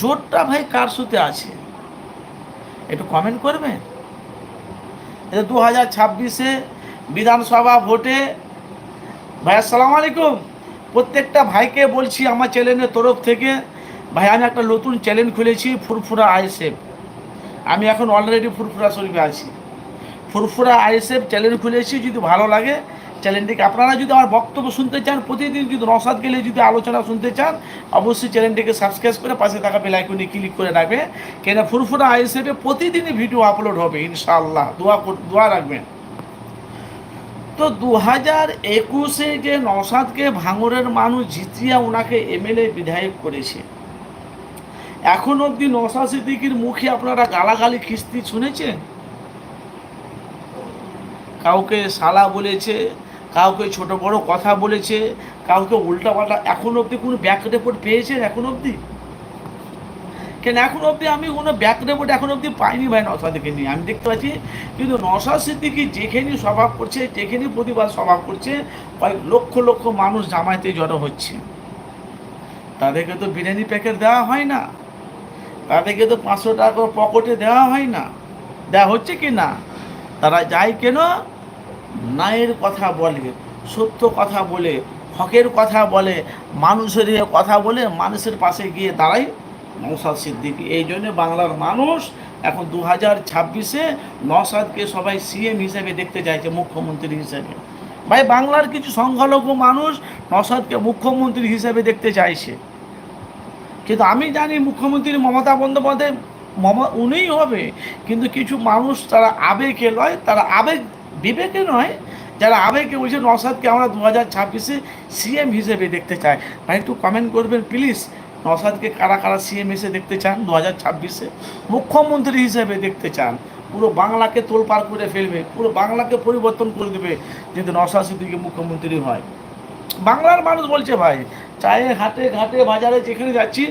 জোরটা ভাই কার সুতে আছে? একটু কমেন্ট করবেন দু হাজার ছাব্বিশে বিধানসভা ভোটে, ভাই আসসালামু আলাইকুম। প্রত্যেকটা ভাইকে বলছি আমার চ্যানেলের তরফ থেকে, ভাই আমি একটা নতুন চ্যানেল খুলেছি, ফুরফুরা আইএসএফ। আমি এখন অলরেডি ফুরফুরা শরীফে আছি। ফুরফুরা আইএসএফ চ্যানেল খুলেছি, যদি ভালো লাগে চ্যানেলটিকে আপনারা যদি আমার বক্তব্য শুনতে চান, প্রতিদিন যদি নসাদ গেলে যদি আলোচনা শুনতে চান, অবশ্যই চ্যানেলটিকে সাবস্ক্রাইব করে পাশে থাকা বেলাইকনে ক্লিক করে রাখবে কেন ফুরফুরা আই আইএসএফে প্রতিদিনই ভিডিও আপলোড হবে, ইনশাআল্লাহ। দোয়া দোয়া রাখবেন। তো দু হাজার একুশে যে নসাদকে ভাঙরের মানুষ জিতিয়া ওনাকে এমএলএ বিধায়ক করেছে, এখন অবধি নসা সিদ্দিকির মুখে আপনারা গালাগালি খিস্তি শুনেছেন? কাউকে সালা বলেছে কাউকে ছোট বড় কথা বলেছে, কাউকে উল্টাপাল্টা এখন অবধি কোনো ব্যাক রিপোর্ট পেয়েছেন এখন অবধি? কেন এখন অবধি আমি কোনো ব্যাক রিপোর্ট এখন অবধি পাইনি ভাই নসাদকে নিয়ে আমি দেখতে পাচ্ছি কিন্তু নসাদ সিদ্দিকি যেখানে স্বভাব করছে, যেখানে প্রতিবাদ স্বভাব করছে, কয়েক লক্ষ লক্ষ মানুষ জামায়াতে জড়ো হচ্ছে। তাদেরকে তো বিরিয়ানি প্যাকেট দেওয়া হয় না। তাদেরকে তো পাঁচশো টাকা পকেটে দেওয়া হয় না। দেওয়া হচ্ছে কি না? তারা যায় কেন? ন্যায়ের কথা বলে, সত্য কথা বলে, হকের কথা বলে, মানুষের কথা বলে মানুষের পাশে গিয়ে দাঁড়ায় নৌসাদ সিদ্দিকি। এই জন্য বাংলার মানুষ এখন দু হাজার ছাব্বিশে নসাদকে সবাই সিএম হিসেবে দেখতে চাইছে, মুখ্যমন্ত্রী হিসেবে। ভাই, বাংলার কিছু সংখ্যালঘু মানুষ নসাদকে মুখ্যমন্ত্রী হিসেবে দেখতে চাইছে। কিন্তু আমি জানি মুখ্যমন্ত্রী মমতা বন্দ্যোপাধ্যায়, মম, উনিই হবে, কিন্তু কিছু মানুষ তারা আবেগে নয় তারা আবেগ বিবেকে নয়, যারা আবেগে বলছে নসাদকে আমরা দু হাজার ছাব্বিশে সিএম হিসেবে দেখতে চাই। ভাই, একটু কমেন্ট করবেন প্লিজ নসাদকে কারা কারা সিএম এসে দেখতে চান দু হাজার ছাব্বিশে? মুখ্যমন্ত্রী হিসেবে দেখতে চান। পুরো বাংলাকে তোলপাড় করে ফেলবে, পুরো বাংলাকে পরিবর্তন করে দেবে, যদি নসাদ সিদ্দিকি মুখ্যমন্ত্রী হয়। বাংলার মানুষ বলছে, ভাই চায়ে হাটে, ঘাটে, বাজারে যেখানে যাচ্ছি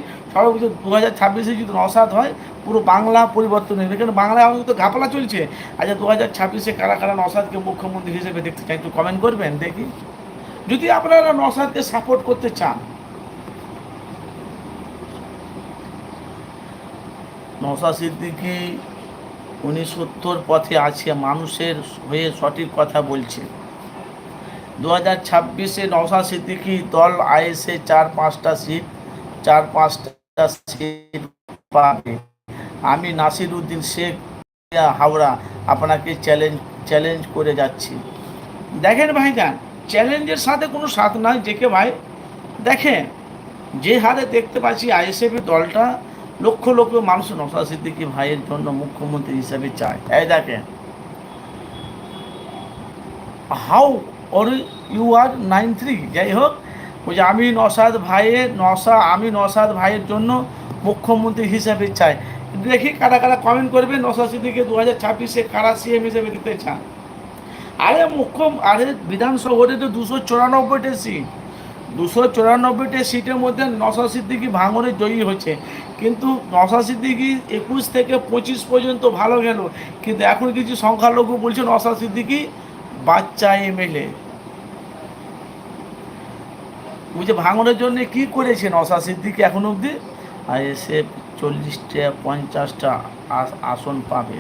বলছে দু হাজার ছাব্বিশে যদি নসাদ হয়, পুরো বাংলা পরিবর্তন হবে এখানে বাংলায় আমাদের তো ঘাপলা চলছে। আচ্ছা দু হাজার ছাব্বিশে কারা কারা নসাদকে মুখ্যমন্ত্রী হিসেবে দেখতে চান? একটু কমেন্ট করবেন, দেখি। যদি আপনারা নসাদকে সাপোর্ট করতে চান নসাদ সিদ্দিকি, উনি সত্যর পথে আছে, মানুষের হয়ে সঠিক কথা বলছে। দু হাজার ছাব্বিশে নওশাদ সিদ্দিকি দল আইএসএ চার পাঁচটা সিট, চার পাঁচটা আমি নাসির উদ্দিন শেখ হাওড়া আপনাকে চ্যালেঞ্জ চ্যালেঞ্জ করে যাচ্ছি। দেখেন ভাইজান চ্যালেঞ্জের সাথে কোনো সাথ নাই যেকে ভাই। দেখেন, যে হারে দেখতে পাচ্ছি আইএসএফের দলটা লক্ষ লক্ষ মানুষ নওশাদ সিদ্দিকি ভাইয়ের জন্য মুখ্যমন্ত্রী হিসেবে চায়। এই দেখেন। হাউ অর ইউ আর নাইন থ্রি যাই হোক ওই যে আমি নসাদ ভাইয়ের নসা আমি নসাদ ভাইয়ের জন্য মুখ্যমন্ত্রী হিসেবে চাই। দেখি কারা কারা কমেন্ট করবে নসাদ সিদ্দিকে দু হাজার ছাব্বিশে কারা সিএম হিসেবে দিতে চান? আরে মুখ্য, আরে বিধানসভাতে তো দুশো চুরানব্বইটা সিট দুশো চুরানব্বইটা সিটের মধ্যে নসা সিদ্দিকি ভাঙরে জয়ী হচ্ছে। কিন্তু নসা সিদ্দিকি একুশ থেকে পঁচিশ পর্যন্ত ভালো গেল কিন্তু এখন কিছু সংখ্যালঘু বলছে নসা সিদ্দিকি বাচ্চা এমএলএ বুঝে ভাঙনের জন্য কি করেছেন অসা সিদ্দিকি এখন অবধি? আর এসে চল্লিশটা, পঞ্চাশটা আসন পাবে।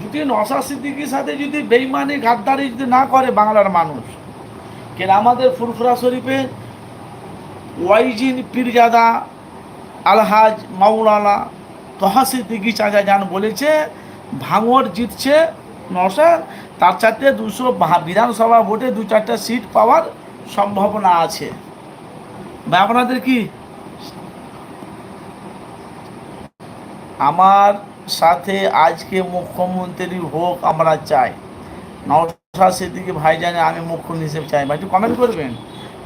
যদি নসা সিদ্দিকির সাথে যদি বেইমানি গাদ্দারি যদি না করে বাংলার মানুষ, কেন আমাদের ফুরফুরা শরীফে ওয়াইজিন পীরজাদা আলহাজ মাওলানা তহা সিদ্দিকি চাচা যান বলেছে, ভাঙর জিতছে নশা তার চারটে দুশো বিধানসভা ভোটে দু চারটা সিট পাওয়ার সম্ভাবনা আছে। বা আপনাদের কি আমার সাথে আজকে মুখ্যমন্ত্রী হোক আমরা চাই। নওশাদ সিদ্দিকি ভাইজানে আমি মুখ্যমন্ত্রী হিসেবে চাই। ভাই, একটু কমেন্ট করবেন?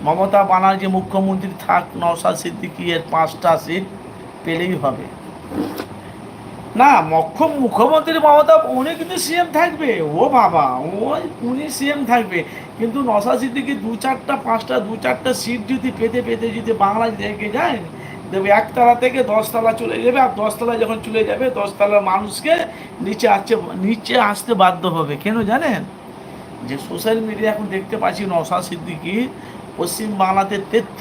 মমতা বানার্জি মুখ্যমন্ত্রী থাক, নওশাদ সিদ্দিকি এর পাঁচটা সিট পেলেই হবে। না মুখ্য মুখ্যমন্ত্রী মমতা উনি কিন্তু সিএম থাকবে। ও বাবা, ওই উনি সিএম থাকবে। কিন্তু নশা সিদ্দিকি দু চারটা, পাঁচটা, দু চারটা সিট যদি পেতে পেতে যদি বাংলায় রেখে যায়, দেখবে একতলা থেকে দশতলা চলে যাবে। আর দশতলা যখন চলে যাবে, দশতলার মানুষকে নিচে আসছে নিচে আসতে বাধ্য হবে। কেন জানেন? যে সোশ্যাল মিডিয়া এখন দেখতে পাচ্ছি নশা সিদ্দিকি পশ্চিম বাংলাতে তেত্রিশ